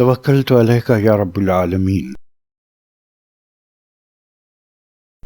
توكلت عليك يا رب العالمين.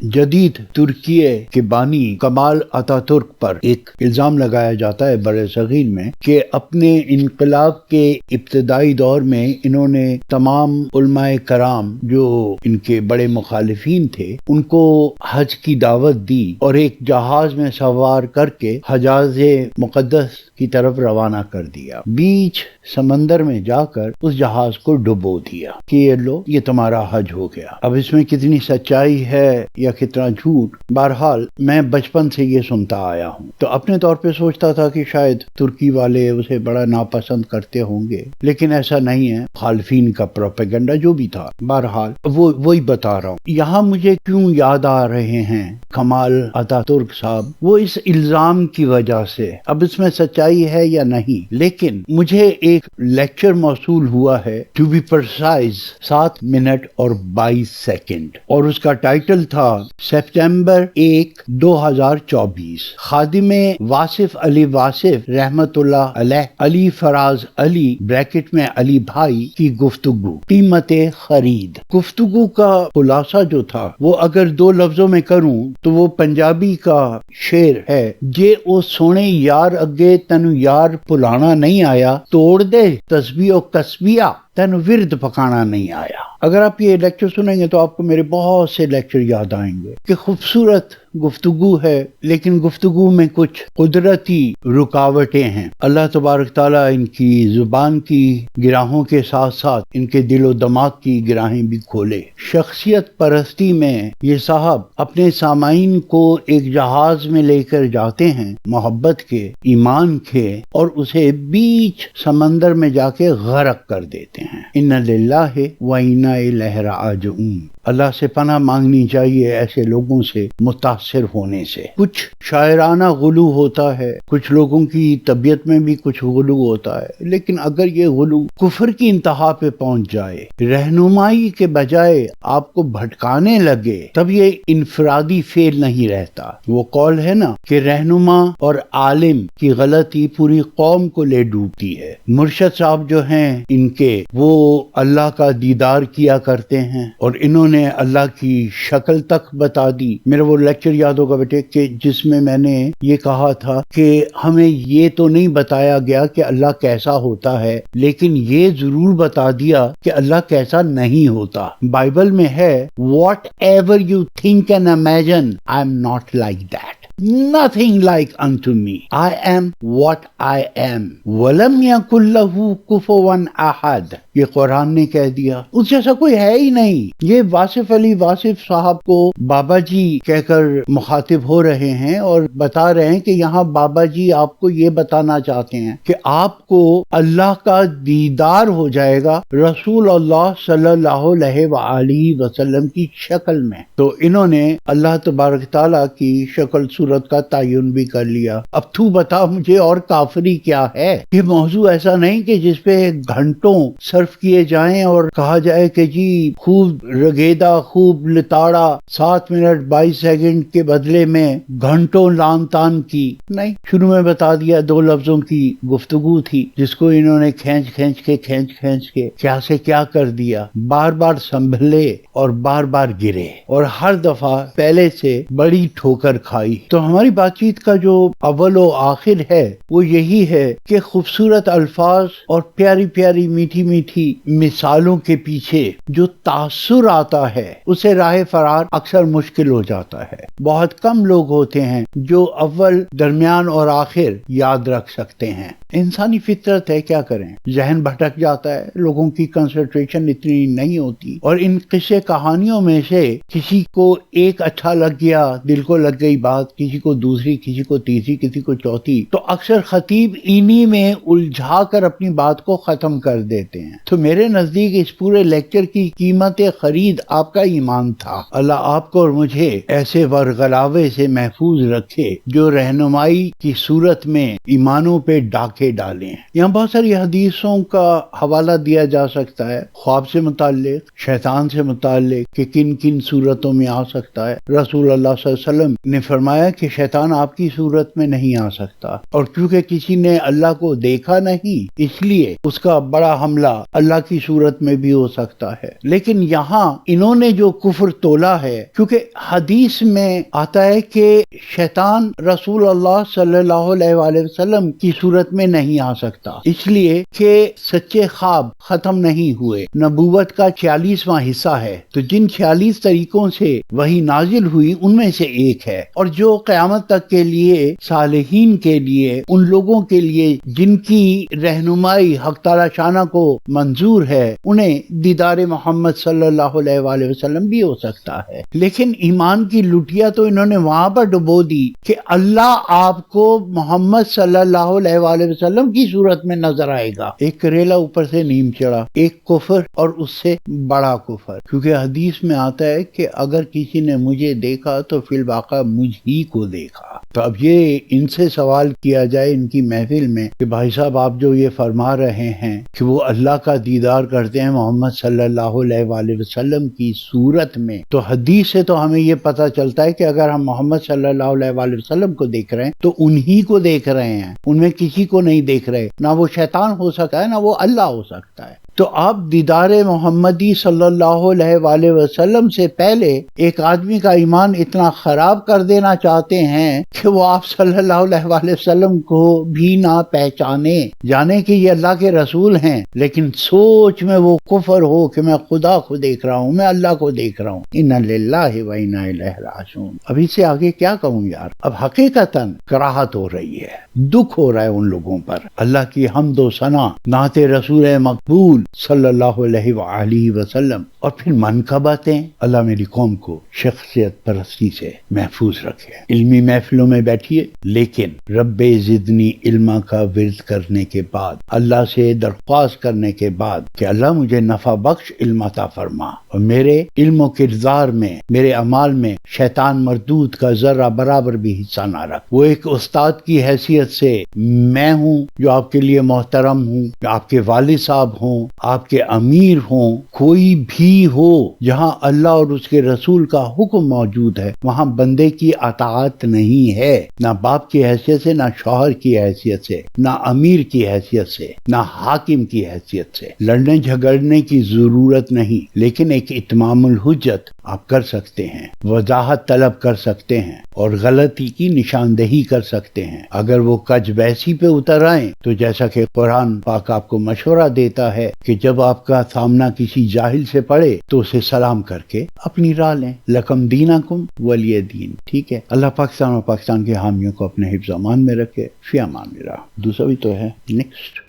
جدید ترکیے کے بانی کمال اتا ترک پر ایک الزام لگایا جاتا ہے بڑے صغیر میں کہ اپنے انقلاب کے ابتدائی دور میں انہوں نے تمام علماء کرام جو ان کے بڑے مخالفین تھے، ان کو حج کی دعوت دی اور ایک جہاز میں سوار کر کے حجاز مقدس کی طرف روانہ کر دیا۔ بیچ سمندر میں جا کر اس جہاز کو ڈبو دیا کہ یہ لو، یہ تمہارا حج ہو گیا۔ اب اس میں کتنی سچائی ہے یا کتنا جھوٹ، بہرحال میں بچپن سے یہ سنتا آیا ہوں۔ تو اپنے طور پہ سوچتا تھا کہ شاید ترکی والے اسے بڑا ناپسند کرتے ہوں گے، لیکن ایسا نہیں ہے۔ خالفین کا پروپیگنڈا جو بھی تھا، بہرحال وہ، وہی بتا رہا ہوں۔ یہاں مجھے کیوں یاد آ رہے ہیں؟ کمال اتا ترک صاحب، وہ اس الزام کی وجہ سے۔ اب اس میں سچائی ہے یا نہیں؟ لیکن مجھے ایک لیکچر موصول ہوا ہے۔ ٹو بی پرسائز سات منٹ اور بائیس سیکنڈ۔ اور اس کا ٹائٹل تھا سپٹمبر ایک، دو ہزار چوبیس۔ خادم واصف علی واصف رحمت اللہ علیہ، علی فراز علی، بریکٹ میں علی بھائی کی گفتگو۔ قیمت خرید۔ گفتگو کا خلاصہ جو تھا، وہ اگر دو لفظوں میں کروں تو وہ پنجابی کا شعر ہے۔ جے او سونے یار اگے تین یار پلانا نہیں آیا، توڑ دے تسبیح و کسبیا تین ورد پکانا نہیں آیا۔ اگر آپ یہ لیکچر سنیں گے تو آپ کو میرے بہت سے لیکچر یاد آئیں گے کہ خوبصورت گفتگو ہے، لیکن گفتگو میں کچھ قدرتی رکاوٹیں ہیں۔ اللہ تبارک تعالیٰ ان کی زبان کی گراہوں کے ساتھ ساتھ ان کے دل و دماغ کی گراہیں بھی کھولے۔ شخصیت پرستی میں یہ صاحب اپنے سامعین کو ایک جہاز میں لے کر جاتے ہیں، محبت کے، ایمان کے، اور اسے بیچ سمندر میں جا کے غرق کر دیتے ہیں۔ ان للہ و انا لہراجعون اللہ سے پناہ مانگنی چاہیے ایسے لوگوں سے، متاثر ہونے سے۔ کچھ شاعرانہ غلو ہوتا ہے، کچھ لوگوں کی طبیعت میں بھی کچھ غلو ہوتا ہے۔ لیکن اگر یہ غلو کفر کی انتہا پہ پہنچ جائے، رہنمائی کے بجائے آپ کو بھٹکانے لگے، تب یہ انفرادی فیل نہیں رہتا۔ وہ قول ہے نا کہ رہنما اور عالم کی غلطی پوری قوم کو لے ڈوبتی ہے۔ مرشد صاحب جو ہیں، ان کے وہ اللہ کا دیدار کیا کرتے ہیں اور انہوں نے نے اللہ کی شکل تک بتا دی۔ میرا وہ لیکچر یاد ہوگا بیٹے کہ جس میں میں نے یہ کہا تھا کہ ہمیں یہ تو نہیں بتایا گیا کہ اللہ کیسا ہوتا ہے، لیکن یہ ضرور بتا دیا کہ اللہ کیسا نہیں ہوتا۔ بائبل میں ہے whatever you think and imagine I am not like that nothing like in to me I am what I am ولم یا کلو کفو احد. یہ قرآن نے کہہ دیا. اس جیسا کوئی ہے ہی نہیں. یہ واصف علی واصف صاحب کو بابا جی کہہ کر مخاطب ہو رہے ہیں اور بتا رہے ہیں کہ یہاں بابا جی آپ کو یہ بتانا چاہتے ہیں کہ آپ کو اللہ کا دیدار ہو جائے گا رسول اللہ صلی اللہ علیہ وآلہ وسلم کی شکل میں. تو انہوں نے اللہ تبارک تعالیٰ کی شکل صورت کا تعین بھی کر لیا۔ اب تو بتا مجھے اور کافری کیا ہے؟ یہ موضوع ایسا نہیں کہ جس پہ گھنٹوں صرف کیے جائیں اور کہا جائے کہ جی خوب رگیدہ خوب لتاڑا، سات منٹ، بائیس سیکنڈ کے بدلے میں گھنٹوں لان تان کی۔ نہیں، شروع میں بتا دیا دو لفظوں کی گفتگو تھی جس کو انہوں نے کھینچ کھینچ کے، کھینچ کھینچ کے کیا سے کیا کر دیا۔ بار بار سنبھلے اور بار بار گرے۔ اور ہر دفعہ پہلے سے بڑی ٹھوکر کھائی۔ تو ہماری بات چیت کا جو اول و آخر ہے، وہ یہی ہے کہ خوبصورت الفاظ اور پیاری پیاری میٹھی میٹھی مثالوں کے پیچھے جو تاثر آتا ہے، اسے راہ فرار اکثر مشکل ہو جاتا ہے۔ بہت کم لوگ ہوتے ہیں جو اول، درمیان اور آخر یاد رکھ سکتے ہیں۔ انسانی فطرت ہے، کیا کریں؟ ذہن بھٹک جاتا ہے، لوگوں کی کنسنٹریشن اتنی نہیں ہوتی۔ اور ان قصے کہانیوں میں سے کسی کو ایک اچھا لگ گیا، دل کو لگ گئی بات کی کسی کو دوسری، کسی کو تیسری، کسی کو چوتھی، تو اکثر خطیب انہی میں الجھا کر اپنی بات کو ختم کر دیتے ہیں۔ تو میرے نزدیک اس پورے لیکچر کی قیمت خرید آپ کا ایمان تھا۔ اللہ آپ کو اور مجھے ایسے ورغلاوے سے محفوظ رکھے جو رہنمائی کی صورت میں ایمانوں پہ ڈاکے ڈالے یہاں بہت ساری حدیثوں کا حوالہ دیا جا سکتا ہے۔ خواب سے متعلق، شیطان سے متعلق، کہ کن کن صورتوں میں آ سکتا ہے۔ رسول اللہ صلی اللہ علیہ وسلم نے فرمایا کہ شیطان آپ کی صورت میں نہیں آ سکتا۔ اور کیونکہ کسی نے اللہ کو دیکھا نہیں، اس لیے اس کا بڑا حملہ اللہ کی صورت میں بھی ہو سکتا ہے۔ لیکن یہاں انہوں نے جو کفر تولا ہے کیونکہ حدیث میں آتا ہے کہ شیطان رسول اللہ صلی اللہ علیہ وآلہ وسلم کی صورت میں نہیں آ سکتا۔ اس لیے کہ سچے خواب ختم نہیں ہوئے۔ نبوت کا چھیالیسواں حصہ ہے۔ تو جن چھیالیس طریقوں سے وہی نازل ہوئی، ان میں سے ایک ہے۔ اور جو قیامت تک کے لیے، صالحین کے لیے، ان لوگوں کے لیے جن کی رہنمائی حق تعالی شانہ کو منظور ہے، انہیں دیدار محمد صلی اللہ علیہ وآلہ وسلم بھی ہو سکتا ہے۔ لیکن ایمان کی لٹیا تو انہوں نے وہاں پر ڈبو دی کہ اللہ آپ کو محمد صلی اللہ علیہ وآلہ وسلم کی صورت میں نظر آئے گا۔ ایک کریلا اوپر سے نیم چڑھا، ایک کفر اور اس سے بڑا کفر۔ کیونکہ حدیث میں آتا ہے کہ اگر کسی نے مجھے دیکھا تو فی الواقع مجھ ہی کو دیکھا۔ تو اب یہ ان سے سوال کیا جائے ان کی محفل میں کہ بھائی صاحب آپ جو یہ فرما رہے ہیں کہ وہ اللہ کا دیدار کرتے ہیں محمد صلی اللہ علیہ وآلہ وسلم کی صورت میں، تو حدیث سے تو ہمیں یہ پتہ چلتا ہے کہ اگر ہم محمد صلی اللہ علیہ وآلہ وسلم کو دیکھ رہے ہیں تو انہی کو دیکھ رہے ہیں۔ ان میں کسی کو نہیں دیکھ رہے۔ نہ وہ شیطان ہو سکتا ہے، نہ وہ اللہ ہو سکتا ہے۔ تو آپ دیدار محمدی صلی اللہ علیہ وآلہ وسلم سے پہلے ایک آدمی کا ایمان اتنا خراب کر دینا چاہتے ہیں کہ وہ آپ صلی اللہ علیہ وآلہ وسلم کو بھی نہ پہچانے۔ جانے کہ یہ اللہ کے رسول ہیں، لیکن سوچ میں وہ کفر ہو کہ میں خدا کو دیکھ رہا ہوں، میں اللہ کو دیکھ رہا ہوں۔ ان اللہ و راجعون۔ اب اس سے آگے کیا کہوں یار؟ اب حقیقتا کراہت ہو رہی ہے، دکھ ہو رہا ہے ان لوگوں پر۔ اللہ کی حمد و ثنا نعت رسول مقبول صلی اللہ علیہ وآلہ وسلم۔ اور پھر من کا باتیں۔ اللہ میری قوم کو شخصیت پرستی سے محفوظ رکھے۔ علمی محفلوں میں بیٹھیے۔ لیکن رب زدنی علما کا ورد کرنے کے بعد، اللہ سے درخواست کرنے کے بعد کہ اللہ مجھے نفع بخش علم عطا فرما۔ اور میرے علم و کردار میں، میرے عمال میں شیطان مردود کا ذرہ برابر بھی حصہ نہ رکھ۔ وہ ایک استاد کی حیثیت سے میں ہوں، جو آپ کے لیے محترم ہوں آپ کے والد صاحب ہوں آپ کے امیر ہوں، کوئی بھی ہو جہاں اللہ اور اس کے رسول کا حکم موجود ہے۔ وہاں بندے کی اطاعت نہیں ہے۔ نہ باپ کی حیثیت سے، نہ شوہر کی حیثیت سے، نہ امیر کی حیثیت سے، نہ حاکم کی حیثیت سے۔ لڑنے جھگڑنے کی ضرورت نہیں، لیکن ایک اتمام الحجت آپ کر سکتے ہیں، وضاحت طلب کر سکتے ہیں اور غلطی کی نشاندہی کر سکتے ہیں۔ اگر وہ کج بیسی پہ اتر آئیں تو جیسا کہ قرآن پاک آپ کو مشورہ دیتا ہے کہ جب آپ کا سامنا کسی جاہل سے پڑے تو اسے سلام کر کے اپنی راہ لیں۔ لکم دینا کم ولی دین، ٹھیک ہے؟ اللہ پاکستان اور پاکستان کے حامیوں کو اپنے حفظ امان میں رکھے، فی امان میرا دوسرا بھی تو ہے نیکسٹ